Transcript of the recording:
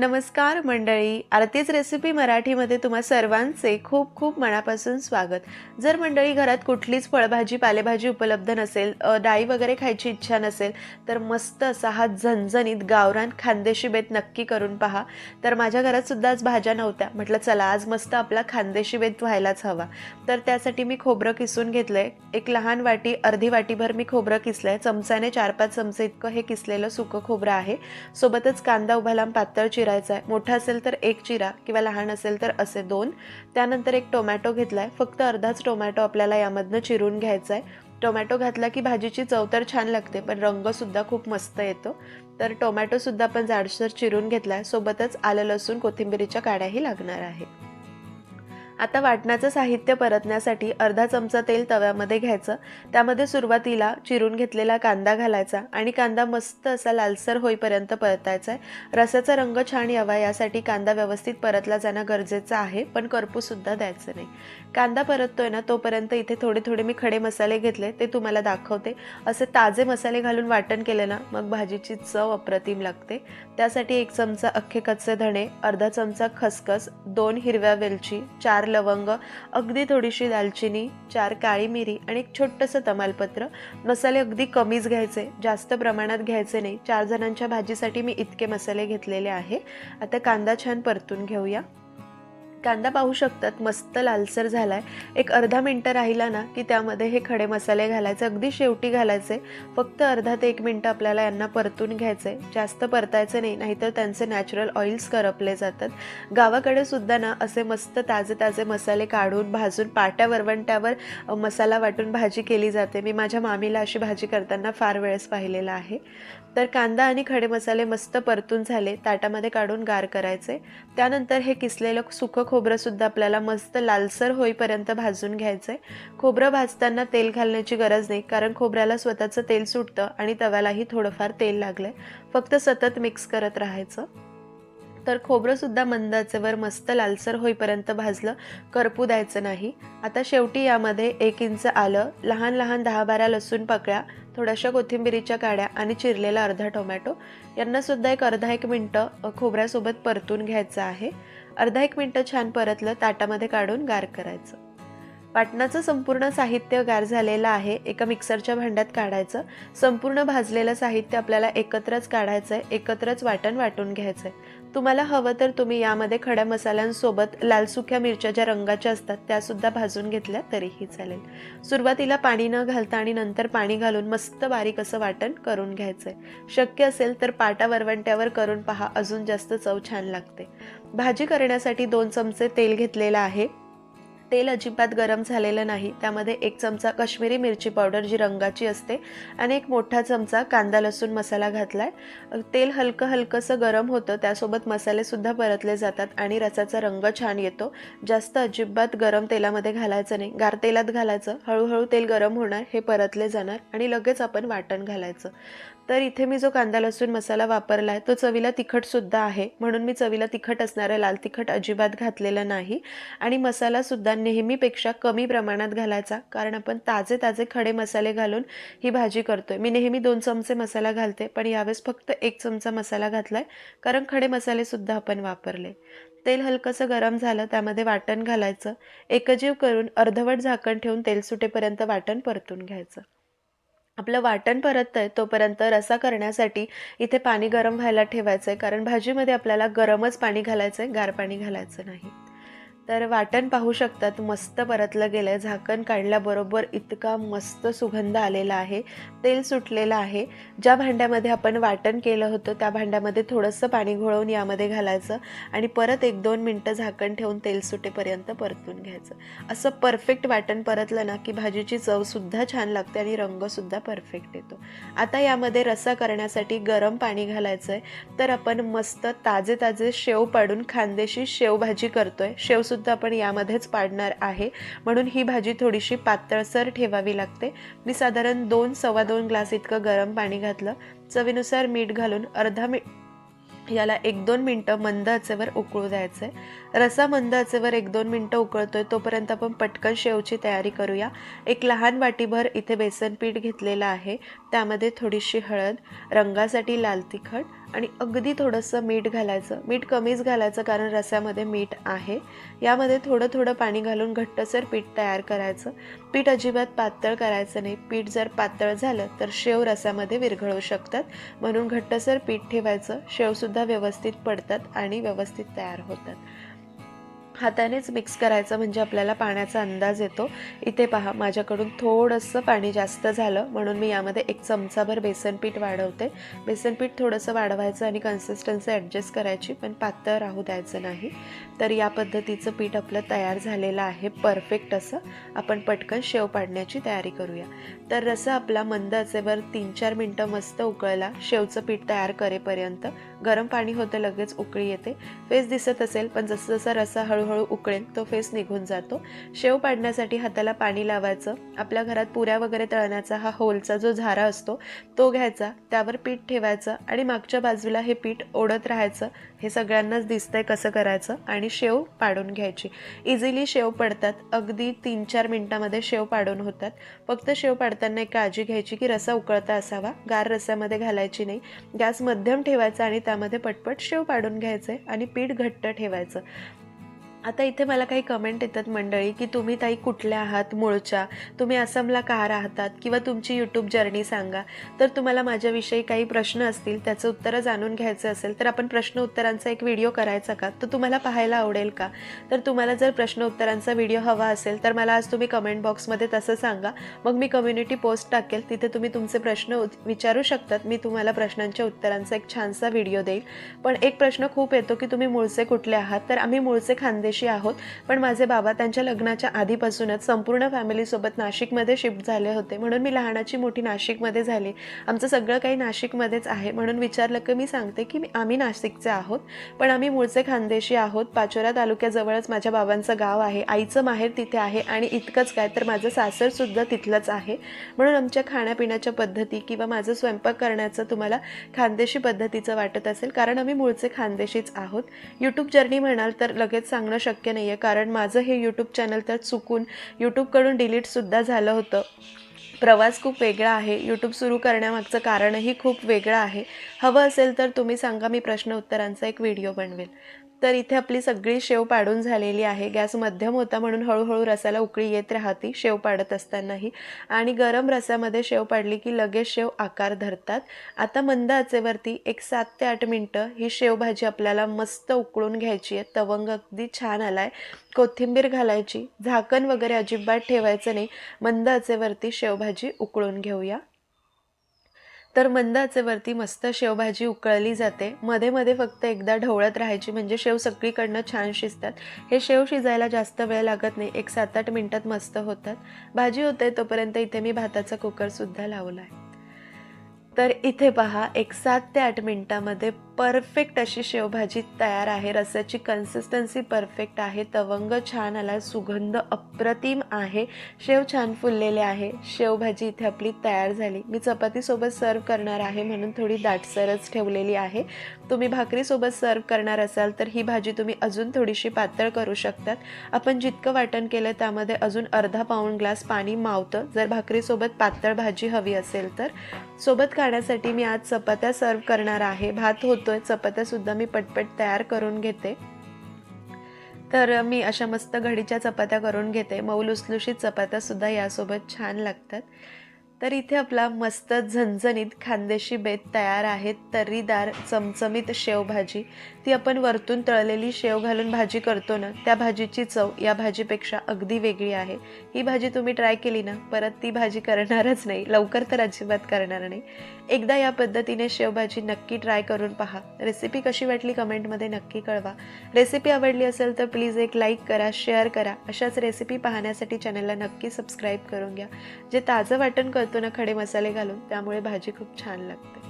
नमस्कार मंडळी आरतीच रेसिपी मराठीमध्ये तुम्हा सर्वांचे खूप खूप मनापासून स्वागत. जर मंडळी घरात कुठलीच फळभाजी पालेभाजी उपलब्ध नसेल डाळी वगैरे खायची इच्छा नसेल तर मस्त असा हा झणझणीत गावरान खानदेशी बेत नक्की करून पहा. तर माझ्या घरात सुद्धा आज भाज्या नव्हत्या. म्हटलं चला आज मस्त आपला खानदेशी बेत व्हायलाच हवा. तर त्यासाठी मी खोबरं किसून घेतलंय. एक लहान वाटी अर्धी वाटीभर मी खोबरं किसलंय. चमच्याने चार पाच चमचे इतकं हे किसलेलं सुकं खोबरं आहे. सोबतच कांदा उभा लांब पातळ चिरायचा आहे मोठा असेल तर एक चिरा किंवा लहान असेल तर असे दोन. त्यानंतर एक टोमॅटो घेतला आहे फक्त अर्धाच टोमॅटो आपल्याला यामधनं चिरून घ्यायचा आहे टोमॅटो घातला की भाजीची चव तर छान लागते पण रंगसुद्धा खूप मस्त येतो. तर टोमॅटोसुद्धा आपण जाडसर चिरून घेतला आहे सोबतच आलं लसूण कोथिंबिरीच्या काड्याही लागणार आहे. आता वाटणाचं साहित्य परतण्यासाठी अर्धा चमचा तेल तव्यामध्ये घ्यायचं. त्यामध्ये सुरुवातीला चिरून घेतलेला कांदा घालायचा आणि कांदा मस्त असा लालसर होईपर्यंत परतायचा आहे रसाचा रंग छान यावा यासाठी कांदा व्यवस्थित परतला जाणं गरजेचं आहे पण करपूसुद्धा द्यायचं नाही. कांदा परततोय ना तोपर्यंत इथे थोडे थोडे मी खडे मसाले घेतले ते तुम्हाला दाखवते. असे ताजे मसाले घालून वाटण केले ना मग भाजीची चव अप्रतिम लागते. त्यासाठी एक चमचा अख्खे कच्चे धणे अर्धा चमचा खसखस दोन हिरव्या वेलची चार लवंग अगदी थोडीशी दालचिनी चार काळी मिरी आणि एक छोटंसं तमालपत्र. मसाले अगदी कमीच घ्यायचे जास्त प्रमाणात घ्यायचे नाही. चार जणांच्या भाजीसाठी मी इतके मसाले घेतलेले आहे. आता कांदा छान परतून घेऊया. कांदा पाहू शकतात मस्त लालसर झालाय. एक अर्धा मिनटं राहिला ना की त्यामध्ये हे खडे मसाले घालायचे अगदी शेवटी घालायचे. फक्त अर्धा ते एक मिनटं आपल्याला यांना परतून घ्यायचे जास्त परतायचे नाही नाहीतर त्यांचे नॅचरल ऑइल्स करपले जातात. गावाकडे सुद्धा ना असे मस्त ताजे ताजे मसाले काढून भाजून पाट्या वरवंट्यावर मसाला वाटून भाजी केली जाते. मी माझ्या मामीला अशी भाजी करताना फार वेळेस पाहिलेलं आहे. तर कांदा आणि खडे मसाले मस्त परतून झाले. ताटामध्ये काढून गार करायचे. त्यानंतर हे किसलेलं सुकं खोबरंसुद्धा आपल्याला मस्त लालसर होईपर्यंत भाजून घ्यायचं. आहे खोबरं भाजताना तेल घालण्याची गरज नाही कारण खोबऱ्याला स्वतःचं तेल सुटतं आणि तव्यालाही थोडंफार तेल लागलं आहे फक्त सतत मिक्स करत राहायचं. तर खोबरंसुद्धा मंदाचेवर मस्त लालसर होईपर्यंत भाजलं. करपू द्यायचं नाही. आता शेवटी यामध्ये एक इंच आलं. लहान लहान दहा बारा लसूण पकळ्या थोड्याशा कोथिंबिरीच्या काड्या आणि चिरलेला अर्धा टोमॅटो. यांनासुद्धा एक अर्धा एक मिनटं खोबऱ्यासोबत परतून घ्यायचं आहे. अर्धा एक मिनटं छान परतलं ताटामध्ये काढून गार करायचं. वाटणाचं संपूर्ण साहित्य गार झालेलं आहे. एका मिक्सरच्या भांड्यात काढायचं. संपूर्ण भाजलेलं साहित्य आपल्याला एकत्रच काढायचं आहे एकत्रच वाटण वाटून घ्यायचं आहे तुम्हाला हवं तर तुम्ही यामध्ये खड्या मसाल्यांसोबत लाल सुक्या मिरच्या ज्या रंगाच्या असतात त्यासुद्धा भाजून घेतल्या तरीही चालेल. सुरुवातीला पाणी न घालता आणि नंतर पाणी घालून मस्त बारीक असं वाटण करून घ्यायचं आहे शक्य असेल तर पाटा वरवंट्यावर करून पहा. अजून जास्त चव छान लागते. भाजी करण्यासाठी दोन चमचे तेल घेतलेलं आहे. तेल अजिबात गरम झालेलं नाही. त्यामध्ये एक चमचा कश्मीरी मिरची पावडर जी रंगाची असते आणि एक मोठा चमचा कांदा लसूण मसाला घातलाय. तेल हलकं हलकंसं गरम होतं त्यासोबत मसालेसुद्धा परतले जातात आणि रसाचा रंग छान येतो. जास्त अजिबात गरम तेलामध्ये घालायचं नाही. गार तेलात घालायचं हळूहळू तेल गरम होणार हे परतले जाणार आणि लगेच आपण वाटण घालायचं. तर इथे मी जो कांदा लसूण मसाला वापरला आहे तो चवीला तिखटसुद्धा आहे. म्हणून मी चवीला तिखट असणारा लाल तिखट अजिबात घातलेला नाही. आणि मसालासुद्धा नेहमीपेक्षा कमी प्रमाणात घालायचा. कारण आपण ताजे ताजे खडे मसाले घालून ही भाजी करतोय. मी नेहमी दोन चमचे मसाला घालते पण यावेळेस फक्त एक चमचा मसाला घातलाय. कारण खडे मसालेसुद्धा आपण वापरले. तेल हलकंसं गरम झालं त्यामध्ये वाटण घालायचं. एकजीव करून अर्धवट झाकण ठेवून तेल सुटेपर्यंत वाटण परतून घ्यायचं. आपलं वाटण परततं आहे तोपर्यंत रसा करण्यासाठी इथे पाणी गरम व्हायला ठेवायचं आहे कारण भाजीमध्ये आपल्याला गरमच पाणी घालायचं आहे गार पाणी घालायचं नाही. तर वाटण पाहू शकतात मस्त परतलं गेलं आहे झाकण काढल्याबरोबर इतका मस्त सुगंध आलेला आहे. तेल सुटलेलं आहे. ज्या भांड्यामध्ये आपण वाटण केलं होतं त्या भांड्यामध्ये थोडंसं पाणी घोळवून यामध्ये घालायचं आणि परत एक दोन मिनटं झाकण ठेवून तेल सुटेपर्यंत परतून घ्यायचं. असं परफेक्ट वाटण परतलं ना की भाजीची चवसुद्धा छान लागते आणि रंगसुद्धा परफेक्ट येतो. आता यामध्ये रस्सा करण्यासाठी गरम पाणी घालायचं आहे तर आपण मस्त ताजे ताजे शेव पाडून खानदेशी शेवभाजी करतोय. शेवसुद्धा आपण यामध्येच पाडणार आहे. म्हणून ही भाजी थोडीशी पातळसर ठेवावी लागते. मी साधारण दोन सव्वा दोन ग्लास इतकं गरम पाणी घातलं. चवीनुसार मीठ घालून अर्धा मी याला एक दोन मिनटं मंद आचेवर उकळू द्यायचं आहे रसा मंद आचेवर एक दोन मिनटं उकळतोय तोपर्यंत आपण पटकन शेवची तयारी करूया. एक लहान वाटीभर इथे बेसन पीठ घेतलेलं आहे. त्यामध्ये थोडीशी हळद रंगासाठी लाल तिखट आणि अगदी थोडंसं मीठ घालायचं. मीठ कमीच घालायचं कारण रस्यामध्ये मीठ आहे. यामध्ये थोडं थोडं पाणी घालून घट्टसर पीठ तयार करायचं. पीठ अजिबात पातळ करायचं नाही. पीठ जर पातळ झालं तर शेव रसामध्ये विरघळू शकतात. म्हणून घट्टसर पीठ ठेवायचं. शेवसुद्धा व्यवस्थित पडतात आणि व्यवस्थित तयार होतात. हातानेच मिक्स करायचं म्हणजे आपल्याला पाण्याचा अंदाज येतो. इथे पहा माझ्याकडून थोडंसं पाणी जास्त झालं म्हणून मी यामध्ये एक चमचाभर बेसन पीठ वाढवते. बेसनपीठ थोडंसं वाढवायचं आणि कन्सिस्टन्सी ॲडजस्ट करायची पण पातळ राहू द्यायचं नाही. तर या पद्धतीचं पीठ आपलं तयार झालेलं आहे परफेक्ट असं. आपण पटकन शेव पाडण्याची तयारी करूया. तर रसा आपला मंद असेवर तीन चार मिनटं मस्त उकळला शेवचं पीठ तयार करेपर्यंत. गरम पाणी होतं लगेच उकळी येते. फेस दिसत असेल पण जसं जसा रसा हळूहळू उकळेल तो फेस निघून जातो. शेव पाडण्यासाठी हाताला पाणी लावायचं. आपल्या घरात पुऱ्या वगैरे तळण्याचा हा होलचा जो झारा असतो तो घ्यायचा. त्यावर पीठ ठेवायचं आणि मागच्या बाजूला हे पीठ ओढत राहायचं. हे सगळ्यांनाच दिसतंय कसं करायचं आणि शेव पाडून घ्यायची. इझिली शेव पडतात. अगदी तीन चार मिनटामध्ये शेव पाडून होतात. फक्त शेव पाडताना एक काळजी घ्यायची की रसा उकळता असावा. गार रसामध्ये घालायची नाही. गॅस मध्यम ठेवायचा आणि त्यामध्ये पटपट शेव पाडून घ्यायचे आणि पीठ घट्ट ठेवायचं. आता इथे मला काही कमेंट येतात मंडळी की तुम्ही ताई कुठल्या आहात? मूळच्या. तुम्ही आसामला का राहतात? किंवा तुमची यूट्यूब जर्नी सांगा. तर तुम्हाला माझ्याविषयी काही प्रश्न असतील त्याचं उत्तरं जाणून घ्यायचं असेल तर आपण प्रश्न उत्तरांचा एक व्हिडिओ करायचा का? तो तुम्हाला पाहायला आवडेल का? तर तुम्हाला जर प्रश्न उत्तरांचा व्हिडिओ हवा असेल तर मला आज तुम्ही कमेंट बॉक्समध्ये तसं सांगा. मग मी कम्युनिटी पोस्ट टाकेल. तिथे तुम्ही तुमचे प्रश्न विचारू शकतात. मी तुम्हाला प्रश्नांच्या उत्तरांचा एक छानसा व्हिडिओ देईल. पण एक प्रश्न खूप येतो की तुम्ही मूळचे कुठले आहात? तर आम्ही मूळचे खानदेशी आहोत. पण माझे बाबा त्यांच्या लग्नाच्या आधीपासूनच संपूर्ण फॅमिलीसोबत नाशिकमध्ये शिफ्ट झाले होते. म्हणून मी लहानाची मोठी नाशिकमध्ये झाली. आमचं सगळं काही नाशिकमध्येच आहे. म्हणून विचारलं की मी सांगते की आम्ही नाशिकचे आहोत. पण आम्ही मूळचे खानदेशी आहोत. पाचोरा तालुक्याजवळच माझ्या बाबांचं गाव आहे. आईचं माहेर तिथे आहे आणि इतकंच काय तर माझं सासरसुद्धा तिथलंच आहे. म्हणून आमच्या खाण्यापिण्याच्या पद्धती किंवा माझं स्वयंपाक करण्याचं तुम्हाला खानदेशी पद्धतीचं वाटत असेल. कारण आम्ही मूळचे खानदेशीच आहोत. यूट्यूब जर्नी म्हणाल तर लगेच सांगणं शक्य नाही आहे कारण माझं हे यूट्यूब चॅनल तर चुकून यूट्यूबकडून डिलीटसुद्धा झालं होतं. प्रवास खूप वेगळा आहे. यूट्यूब सुरू करण्यामागचं कारणही खूप वेगळं आहे. हवं असेल तर तुम्ही सांगा मी प्रश्न उत्तरांचा एक व्हिडिओ बनवेल. तर इथे आपली सगळी शेव पाडून झालेली आहे. गॅस मध्यम होता म्हणून हळूहळू रसाला उकळी येत राहती. शेव पाडत असतानाही. आणि गरम रसामध्ये शेव पाडली की लगेच शेव आकार धरतात. आता मंद आचेवरती एक सात ते आठ मिनटं ही शेवभाजी आपल्याला मस्त उकळून घ्यायची आहे. तवंग अगदी छान आलाय. कोथिंबीर घालायची. झाकण वगैरे अजिबात ठेवायचं नाही. मंद आचेवरती शेवभाजी उकळून घेऊया. तर मंद आचेवरती मस्त शेवभाजी उकळली जाते. मध्ये मध्ये फक्त एकदा ढवळत राहायची म्हणजे शेव सगळीकडनं छान शिजतात. हे शेव शिजायला जास्त वेळ लागत नाही एक सात आठ मिनटात मस्त होतात. भाजी होते तोपर्यंत इथे मी भाताचा कुकरसुद्धा लावला आहे तर इथे पहा एक सात ते आठ मिनटामध्ये परफेक्ट अशी शेवभाजी तयार आहे. रस्याची कन्सिस्टन्सी परफेक्ट आहे. तवंग छान आला सुगंध अप्रतिम आहे. शेव छान फुललेले आहे. शेवभाजी इथे आपली तयार झाली. मी चपातीसोबत सर्व करणार आहे म्हणून थोडी दाटसरच ठेवलेली आहे. तुम्ही भाकरीसोबत सर्व करणार असाल तर ही भाजी तुम्ही अजून थोडीशी पातळ करू शकतात. आपण जितकं वाटण केलं त्यामध्ये अजून अर्धा पाऊण ग्लास पाणी मावतं. जर भाकरीसोबत पातळ भाजी हवी असेल तर. सोबत खाण्यासाठी मी आज चपात्या सर्व करणार आहे. भात होतोय चपात्यासुद्धा मी पटपट तयार करून घेते. तर मी अशा मस्त घडीच्या चपात्या करून घेते. मऊ लुसलुशीत चपात्यासुद्धा यासोबत छान लागतात. तर इथे आपला मस्त झणझणीत खानदेशी बेत तयार आहे. तर्रीदार चमचमीत शेवभाजी ती आपण वरतून तळलेली शेव घालून भाजी करतो ना त्या भाजीची चव या भाजीपेक्षा अगदी वेगळी आहे. ही भाजी तुम्ही ट्राय केली ना परत ती भाजी करणारच नाही. लवकर तर अजिबात करणार नाही. एकदा या पद्धतीने शेवभाजी नक्की ट्राय करून पहा. रेसिपी कशी वाटली कमेंटमध्ये नक्की कळवा. रेसिपी आवडली असेल तर प्लीज एक लाईक करा शेअर करा. अशाच रेसिपी पाहण्यासाठी चॅनलला नक्की सबस्क्राईब करून घ्या. जे ताजं वाटण करतो ना खडे मसाले घालून त्यामुळे भाजी खूप छान लागते.